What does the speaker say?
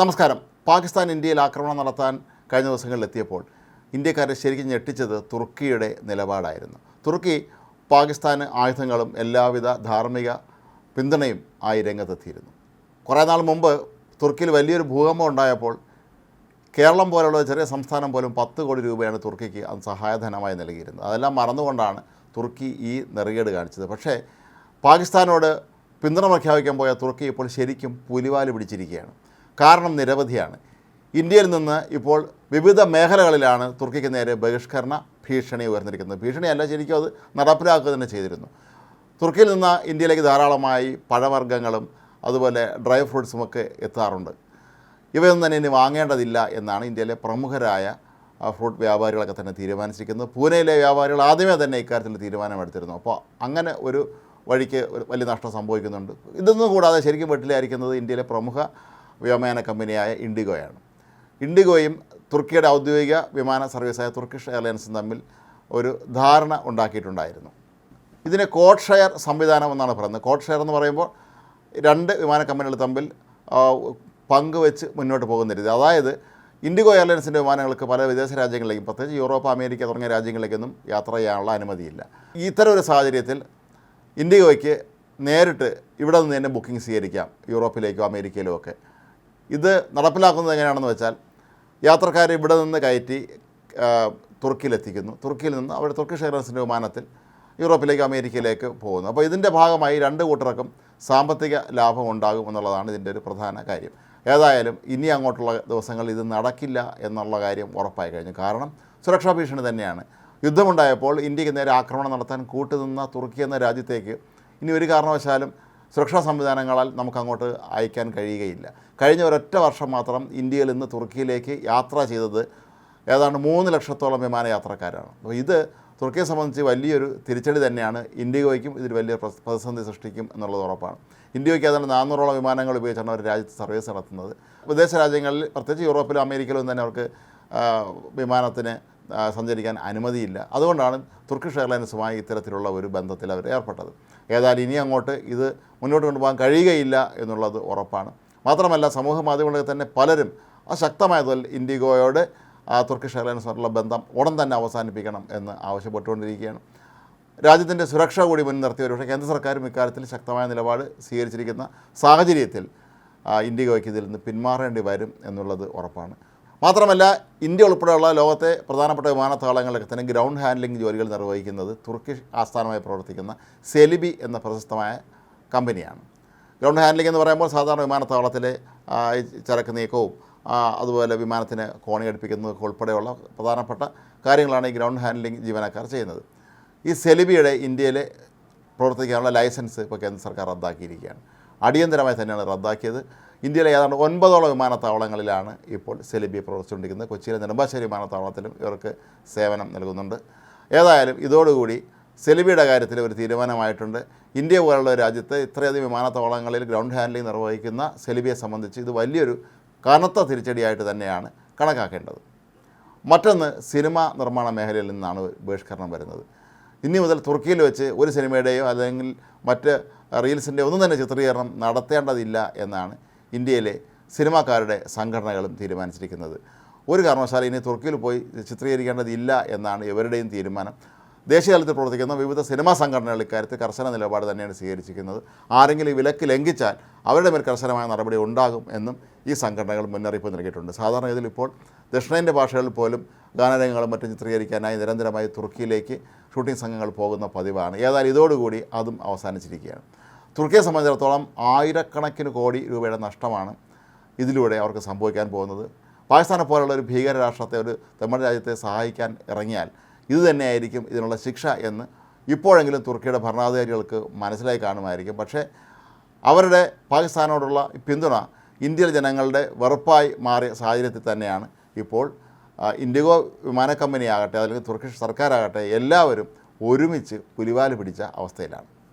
നമസ്കാരം. പാകിസ്ഥാൻ ഇന്ത്യയിൽ ആക്രമണം നടത്താൻ കഴിഞ്ഞ ദിവസങ്ങളിലെത്തിയപ്പോൾ ഇന്ത്യക്കാരെ ശരിക്കും ഞെട്ടിച്ചത് തുർക്കിയുടെ നിലപാടായിരുന്നു. തുർക്കി പാകിസ്ഥാന് ആയുധങ്ങളും എല്ലാവിധ ധാർമ്മിക പിന്തുണയും ആയി രംഗത്തെത്തിയിരുന്നു. കുറേ നാൾ മുമ്പ് തുർക്കിയിൽ വലിയൊരു ഭൂകമ്പം ഉണ്ടായപ്പോൾ കേരളം പോലുള്ള ചെറിയ സംസ്ഥാനം പോലും പത്ത് കോടി രൂപയാണ് തുർക്കിക്ക് അത് സഹായധനമായി നൽകിയിരുന്നത്. അതെല്ലാം മറന്നുകൊണ്ടാണ് തുർക്കി ഈ നെറുകേട് കാണിച്ചത്. പക്ഷേ പാകിസ്ഥാനോട് പിന്തുണ പ്രഖ്യാപിക്കാൻ പോയ തുർക്കി ഇപ്പോൾ ശരിക്കും പുലിവാൽ പിടിച്ചിരിക്കുകയാണ്. കാരണം നിരവധിയാണ്. ഇന്ത്യയിൽ നിന്ന് ഇപ്പോൾ വിവിധ മേഖലകളിലാണ് തുർക്കിക്ക് നേരെ ബഹിഷ്കരണ ഭീഷണി ഉയർന്നിരിക്കുന്നത്. ഭീഷണിയല്ല ശരിക്കും അത് നടപ്പിലാക്കുക തന്നെ ചെയ്തിരുന്നു. തുർക്കിയിൽ നിന്ന് ഇന്ത്യയിലേക്ക് ധാരാളമായി പഴവർഗങ്ങളും അതുപോലെ ഡ്രൈ ഫ്രൂട്ട്സും ഒക്കെ എത്താറുണ്ട്. ഇവയൊന്നും തന്നെ ഇനി വാങ്ങേണ്ടതില്ല എന്നാണ് ഇന്ത്യയിലെ പ്രമുഖരായ ഫ്രൂട്ട് വ്യാപാരികളൊക്കെ തന്നെ തീരുമാനിച്ചിരിക്കുന്നത്. പൂനെയിലെ വ്യാപാരികൾ ആദ്യമേ തന്നെ ഇക്കാര്യത്തിൽ തീരുമാനമെടുത്തിരുന്നു. അപ്പോൾ അങ്ങനെ ഒരു വഴിക്ക് വലിയ നഷ്ടം സംഭവിക്കുന്നുണ്ട്. ഇതൊന്നും കൂടാതെ ശരിക്കും വെട്ടിലായിരിക്കുന്നത് ഇന്ത്യയിലെ പ്രമുഖ വ്യോമയാന കമ്പനിയായ ഇൻഡിഗോയാണ്. ഇൻഡിഗോയും തുർക്കിയുടെ ഔദ്യോഗിക വിമാന സർവീസായ തുർക്കിഷ് എയർലൈൻസും തമ്മിൽ ഒരു ധാരണ ഉണ്ടാക്കിയിട്ടുണ്ടായിരുന്നു. ഇതിനെ കോഡ് ഷെയർ സംവിധാനം എന്നാണ് പറയുന്നത്. കോഡ് ഷെയർ എന്ന് പറയുമ്പോൾ രണ്ട് വിമാന കമ്പനികൾ തമ്മിൽ പങ്ക് പങ്കുവെച്ച് മുന്നോട്ട് പോകുന്ന രീതി. അതായത് ഇൻഡിഗോ എയർലൈൻസിന്റെ വിമാനങ്ങൾക്ക് പല വിദേശ രാജ്യങ്ങളിലേക്കും പ്രത്യേകിച്ച് യൂറോപ്പ് അമേരിക്ക തുടങ്ങിയ രാജ്യങ്ങളിലേക്കൊന്നും യാത്ര ചെയ്യാനുള്ള അനുമതിയില്ല. ഇത്തരം ഒരു സാഹചര്യത്തിൽ ഇൻഡിഗോയ്ക്ക് നേരിട്ട് ഇവിടെ നിന്ന് തന്നെ ബുക്കിംഗ് സ്വീകരിക്കാം യൂറോപ്പിലേക്കോ അമേരിക്കയിലോ ഒക്കെ. ഇത് നടപ്പിലാക്കുന്നത് എങ്ങനെയാണെന്ന് വെച്ചാൽ യാത്രക്കാരെ ഇവിടെ നിന്ന് കയറ്റി തുർക്കിയിലെത്തിക്കുന്നു. തുർക്കിയിൽ നിന്ന് അവിടെ തുർക്കിഷ് എയർലൈൻസിന്റെ വിമാനത്തിൽ യൂറോപ്പിലേക്ക് അമേരിക്കയിലേക്ക് പോകുന്നു. അപ്പോൾ ഇതിന്റെ ഭാഗമായി രണ്ട് കൂട്ടർക്കും സാമ്പത്തിക ലാഭം ഉണ്ടാകും എന്നുള്ളതാണ് ഇതിന്റെ ഒരു പ്രധാന കാര്യം. ഏതായാലും ഇനി അങ്ങോട്ടുള്ള ദിവസങ്ങളിൽ ഇത് നടക്കില്ല എന്നുള്ള കാര്യം ഉറപ്പായി കഴിഞ്ഞു. കാരണം സുരക്ഷാ ഭീഷണി തന്നെയാണ്. യുദ്ധമുണ്ടായപ്പോൾ ഇന്ത്യയ്ക്ക് നേരെ ആക്രമണം നടത്താൻ കൂട്ടുനിന്ന തുർക്കി എന്ന രാജ്യത്തേക്ക് ഇനി ഒരു കാരണവശാലും സുരക്ഷാ സംവിധാനങ്ങളാൽ നമുക്കങ്ങോട്ട് അയക്കാൻ കഴിയുകയില്ല. കഴിഞ്ഞ ഒരൊറ്റ വർഷം മാത്രം ഇന്ത്യയിൽ നിന്ന് തുർക്കിയിലേക്ക് യാത്ര ചെയ്തത് ഏതാണ്ട് മൂന്ന് ലക്ഷത്തോളം വിമാനയാത്രക്കാരാണ്. അപ്പോൾ ഇത് തുർക്കിയെ സംബന്ധിച്ച് വലിയൊരു തിരിച്ചടി തന്നെയാണ്. ഇൻഡിഗോയ്ക്കും ഇതിൽ വലിയ പ്രതിസന്ധി സൃഷ്ടിക്കും എന്നുള്ളത് ഉറപ്പാണ്. ഇന്ത്യയ്ക്ക് ഏതാണ്ട് നാനൂറോളം വിമാനങ്ങൾ ഉപയോഗിച്ചാണ് അവർ രാജ്യത്ത് സർവീസ് നടത്തുന്നത്. വിദേശ രാജ്യങ്ങളിൽ പ്രത്യേകിച്ച് യൂറോപ്പിലും അമേരിക്കയിലും തന്നെ അവർക്ക് വിമാനത്തിന് സഞ്ചരിക്കാൻ അനുമതിയില്ല. അതുകൊണ്ടാണ് തുർക്കിഷ് എയർലൈൻസുമായി ഇത്തരത്തിലുള്ള ഒരു ബന്ധത്തിൽ അവർ ഏർപ്പെട്ടത്. ഏതായാലും ഇനി അങ്ങോട്ട് ഇത് മുന്നോട്ട് കൊണ്ടുപോകാൻ കഴിയുകയില്ല എന്നുള്ളത് ഉറപ്പാണ്. മാത്രമല്ല സമൂഹ മാധ്യമങ്ങളിൽ തന്നെ പലരും അശക്തമായതിൽ ഇൻഡിഗോയോട് തുർക്കിഷ് എയർലൈൻസുമായിട്ടുള്ള ബന്ധം ഉടൻ തന്നെ അവസാനിപ്പിക്കണം എന്ന് ആവശ്യപ്പെട്ടുകൊണ്ടിരിക്കുകയാണ്. രാജ്യത്തിന്റെ സുരക്ഷ കൂടി മുൻനിർത്തി ഒരുപക്ഷെ കേന്ദ്ര സർക്കാരും ഇക്കാര്യത്തിൽ ശക്തമായ നിലപാട് സ്വീകരിച്ചിരിക്കുന്ന സാഹചര്യത്തിൽ ഇൻഡിഗോയ്ക്ക് ഇതിൽ നിന്ന് പിന്മാറേണ്ടി വരും എന്നുള്ളത് ഉറപ്പാണ്. മാത്രമല്ല ഇന്ത്യ ഉൾപ്പെടെയുള്ള ലോകത്തെ പ്രധാനപ്പെട്ട വിമാനത്താവളങ്ങളിലൊക്കെ തന്നെ ഗ്രൗണ്ട് ഹാൻഡ്ലിംഗ് ജോലികൾ നിർവഹിക്കുന്നത് തുർക്കിഷ് ആസ്ഥാനമായി പ്രവർത്തിക്കുന്ന സെലിബി എന്ന പ്രശസ്തമായ കമ്പനിയാണ്. ഗ്രൗണ്ട് ഹാൻഡ്ലിംഗ് എന്ന് പറയുമ്പോൾ സാധാരണ വിമാനത്താവളത്തിലെ ചരക്ക് നീക്കവും അതുപോലെ വിമാനത്തിന് കോണി അടുപ്പിക്കുന്നതൊക്കെ ഉൾപ്പെടെയുള്ള പ്രധാനപ്പെട്ട കാര്യങ്ങളാണ് ഈ ഗ്രൗണ്ട് ഹാൻഡ്ലിംഗ് ജീവനക്കാർ ചെയ്യുന്നത്. ഈ സെലിബിയുടെ ഇന്ത്യയിലെ പ്രവർത്തിക്കാനുള്ള ലൈസൻസ് ഇപ്പോൾ കേന്ദ്ര സർക്കാർ റദ്ദാക്കിയിരിക്കുകയാണ്. അടിയന്തരമായി തന്നെയാണ് റദ്ദാക്കിയത്. ഇന്ത്യയിലെ ഏതാണ്ട് ഒൻപതോളം വിമാനത്താവളങ്ങളിലാണ് ഇപ്പോൾ സെലിബി പ്രവർത്തിച്ചുകൊണ്ടിരിക്കുന്നത്. കൊച്ചിയിലെ നെടുമ്പാശ്ശേരി വിമാനത്താവളത്തിലും ഇവർക്ക് സേവനം നൽകുന്നുണ്ട്. ഏതായാലും ഇതോടുകൂടി സെലിബിയുടെ കാര്യത്തിൽ ഒരു തീരുമാനമായിട്ടുണ്ട്. ഇന്ത്യ പോലുള്ള രാജ്യത്ത് ഇത്രയധികം വിമാനത്താവളങ്ങളിൽ ഗ്രൗണ്ട് ഹാൻഡ്ലിംഗ് നിർവഹിക്കുന്ന സെലിബിയെ സംബന്ധിച്ച് ഇത് വലിയൊരു കനത്ത തിരിച്ചടിയായിട്ട് തന്നെയാണ് കണക്കാക്കേണ്ടത്. മറ്റൊന്ന് സിനിമ നിർമ്മാണ മേഖലയിൽ നിന്നാണ് ബഹിഷ്കരണം വരുന്നത്. ഇനി മുതൽ തുർക്കിയിൽ വെച്ച് ഒരു സിനിമയുടെയോ അല്ലെങ്കിൽ മറ്റ് റീൽസിന്റെ ഒന്നും തന്നെ ചിത്രീകരണം നടത്തേണ്ടതില്ല എന്നാണ് ഇന്ത്യയിലെ സിനിമാക്കാരുടെ സംഘടനകളും തീരുമാനിച്ചിരിക്കുന്നത്. ഒരു കാരണവശാലും ഇനി തുർക്കിയിൽ പോയി ചിത്രീകരിക്കേണ്ടതില്ല എന്നാണ് ഇവരുടെയും തീരുമാനം. ദേശീയതലത്തിൽ പ്രവർത്തിക്കുന്ന വിവിധ സിനിമാ സംഘടനകൾ ഇക്കാര്യത്തിൽ കർശന നിലപാട് തന്നെയാണ് സ്വീകരിച്ചിരിക്കുന്നത്. ആരെങ്കിലും വിലക്ക് ലംഘിച്ചാൽ അവരുടെ മേൽ കർശനമായ നടപടി ഉണ്ടാകും എന്നും ഈ സംഘടനകൾ മുന്നറിയിപ്പ് നൽകിയിട്ടുണ്ട്. സാധാരണ ഇതിൽ ഇപ്പോൾ ദക്ഷിണേന്ത്യ ഭാഷകളിൽ പോലും ഗാനരംഗങ്ങളും മറ്റും ചിത്രീകരിക്കാനായി നിരന്തരമായി തുർക്കിയിലേക്ക് ഷൂട്ടിംഗ് സംഘങ്ങൾ പോകുന്ന പതിവാണ്. ഏതായാലും ഇതോടുകൂടി അതും അവസാനിച്ചിരിക്കുകയാണ്. തുർക്കിയെ സംബന്ധിച്ചിടത്തോളം ആയിരക്കണക്കിന് കോടി രൂപയുടെ നഷ്ടമാണ് ഇതിലൂടെ അവർക്ക് സംഭവിക്കാൻ പോകുന്നത്. പാകിസ്ഥാനെ പോലുള്ള ഒരു ഭീകര രാഷ്ട്രത്തെ ഒരു തമിഴ് രാജ്യത്തെ സഹായിക്കാൻ ഇറങ്ങിയാൽ ഇത് തന്നെയായിരിക്കും ഇതിനുള്ള ശിക്ഷ എന്ന് ഇപ്പോഴെങ്കിലും തുർക്കിയുടെ ഭരണാധികാരികൾക്ക് മനസ്സിലായി കാണുമായിരിക്കും. പക്ഷേ അവരുടെ പാകിസ്ഥാനോടുള്ള പിന്തുണ ഇന്ത്യയിലെ ജനങ്ങളുടെ വെറുപ്പായി മാറിയ സാഹചര്യത്തിൽ തന്നെയാണ്. ഇപ്പോൾ ഇൻഡിഗോ വിമാന അല്ലെങ്കിൽ തുർക്കിഷ് സർക്കാരാകട്ടെ എല്ലാവരും ഒരുമിച്ച് പുലിവാൽ പിടിച്ച അവസ്ഥയിലാണ്.